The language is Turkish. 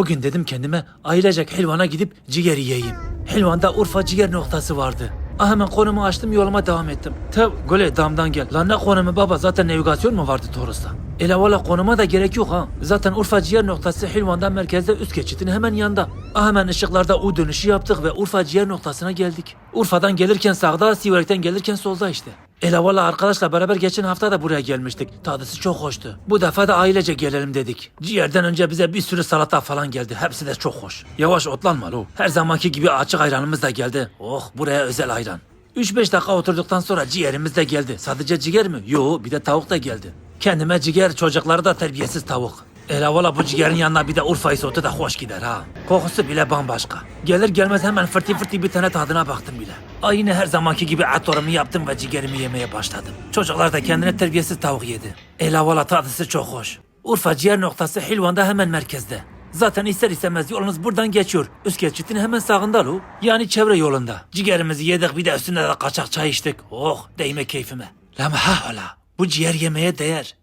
Bugün dedim kendime ailecek helvana gidip ciğer yiyeyim. Helvanda Urfa ciğer noktası vardı. Ah hemen konumu açtım yoluma devam ettim. Tabi gole damdan gel. Lan ne konumu baba zaten navigasyon mu vardı Toros'ta? Ele valla konuma da gerek yok ha. Zaten Urfa ciğer noktası Hilvan'dan merkezde üst geçitin hemen yanında. Ah hemen ışıklarda U dönüşü yaptık ve Urfa ciğer noktasına geldik. Urfa'dan gelirken sağda, Siverek'ten gelirken solda işte. Ele valla arkadaşla beraber geçen hafta da buraya gelmiştik. Tadısı çok hoştu. Bu defa da ailece gelelim dedik. Ciğerden önce bize bir sürü salata falan geldi. Hepsi de çok hoş. Yavaş otlanma lo. Her zamanki gibi açık ayranımız da geldi. Oh buraya özel ayran. 3-5 dakika oturduktan sonra ciğerimiz de geldi. Sadece ciğer mi? Yo bir de tavuk da geldi. Kendime ciğer çocukları da terbiyesiz tavuk. Ele valla bu ciğerin yanına bir de Urfa isotu da hoş gider ha. Kokusu bile bambaşka. Gelir gelmez hemen fırtı fırtı bir tane tadına baktım bile. Aynı her zamanki gibi atorumu yaptım ve ciğerimi yemeye başladım. Çocuklar da kendine terbiyesiz tavuk yedi. Ele valla tadısı çok hoş. Urfa ciğer noktası Hilvan'da hemen merkezde. Zaten ister istemez yolunuz buradan geçiyor. Üst geçitin hemen sağında lo. Yani çevre yolunda. Ciğerimizi yedik bir de üstüne de kaçak çay içtik. Oh değme keyfime. Lama ha hala. Bu ciğer yemeye değer.